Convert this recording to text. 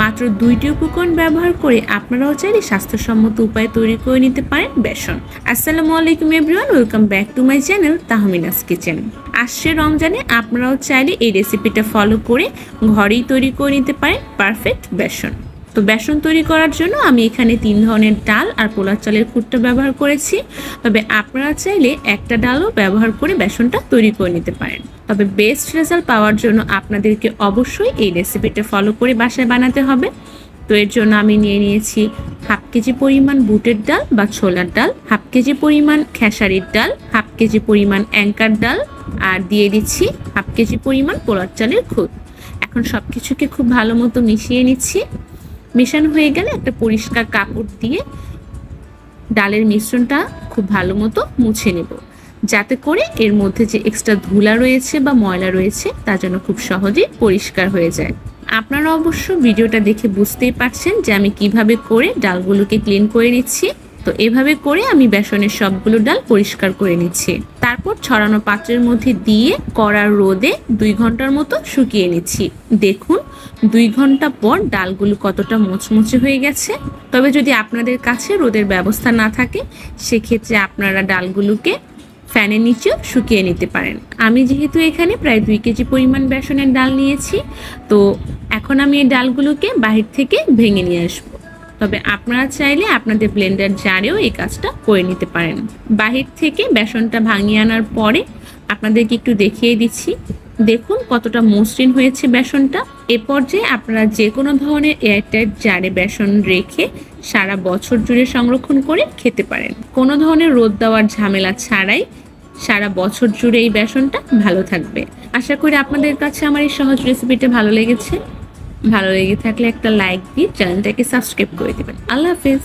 মাত্র দুইটি উপকরণ ব্যবহার করে আপনারাও চাইলে স্বাস্থ্যসম্মত উপায়ে তৈরি করে নিতে পারেন বেসন। আসসালামু আলাইকুম everyone, welcome back to my channel Tahmina's kitchen. আসছে রমজানে আপনারাও চাইলে এই রেসিপিটা ফলো করে ঘরেই তৈরি করে নিতে পারেন পারফেক্ট বেসন। তো বেসন তৈরি করার জন্য আমি এখানে তিন ধরনের ডাল আর পোলার চালের কুটটা ব্যবহার করেছি। তবে আপনারা চাইলে একটা ডালও ব্যবহার করে বেসনটা তৈরি করে নিতে পারেন। তবে বেস্ট রেজাল্ট পাওয়ার জন্য আপনাদেরকে অবশ্যই এই রেসিপিটা ফলো করে বাসায় বানাতে হবে। তো এর জন্য আমি নিয়ে নিয়েছি হাফ কেজি পরিমাণ বুটের ডাল বা ছোলার ডাল, হাফ কেজি পরিমাণ খেসারির ডাল, হাফ কেজি পরিমাণ অ্যাঙ্কার ডাল আর দিয়ে দিচ্ছি হাফ কেজি পরিমাণ পোলার চালের খুদ। এখন সব কিছুকে খুব ভালো মতো মিশিয়ে নিচ্ছি। মেশানো হয়ে গেলে একটা পরিষ্কার কাপড় দিয়ে ডালের মিশ্রণটা খুব ভালো মতো মুছে নেব। যাতে করে এর মধ্যে যে এক্সট্রা ধুলা রয়েছে বা ময়লা রয়েছে, তা যেন খুব সহজেই পরিষ্কার হয়ে যায়। আপনারা অবশ্য ভিডিওটা দেখে বুঝতেই পারছেন যে আমি কীভাবে করে ডালগুলোকে ক্লিন করে নিচ্ছি। তো এভাবে করে আমি বেসনের সবগুলো ডাল পরিষ্কার করে নিচ্ছি। তারপর ছড়ানো পাত্রের মধ্যে দিয়ে কড়ার রোদে দুই ঘণ্টার মতো শুকিয়ে নিচ্ছি। দেখুন দুই ঘণ্টা পর ডালগুলো কতটা মুচমুচে হয়ে গেছে। তবে যদি আপনাদের কাছে রোদের ব্যবস্থা না থাকে, সেক্ষেত্রে আপনারা ডালগুলোকে ফ্যানের নিচেও শুকিয়ে নিতে পারেন। আমি যেহেতু এখানে প্রায় দুই কেজি পরিমাণ বেসনের ডাল নিয়েছি, তো এখন আমি এই ডালগুলোকে বাহির থেকে ভেঙে নিয়ে আসব। তবে আপনারা চাইলে আপনাদের ব্লেন্ডার জারেও এই কাজটা করে নিতে পারেন। বাহির থেকে বেসনটা ভাঙিয়ে আনার পরে আপনাদেরকে একটু দেখিয়ে দিচ্ছি। দেখুন কতটা মসৃণ হয়েছে বেসনটা। এ পর্যায়ে আপনারা যে কোনো ধরনের এয়ারটাইট জারে বেসন রেখে সারা বছর জুড়ে সংরক্ষণ করে খেতে পারেন। কোনো ধরনের রোদ দেওয়ার ঝামেলা ছাড়াই সারা বছর জুড়ে এই বেসনটা ভালো থাকবে। আশা করি আপনাদের কাছে আমার এই সহজ রেসিপিটা ভালো লেগেছে। ভালো লেগে থাকলে একটা লাইক দিয়ে চ্যানেলটাকে সাবস্ক্রাইব করে দেবেন। আল্লাহ হাফেজ।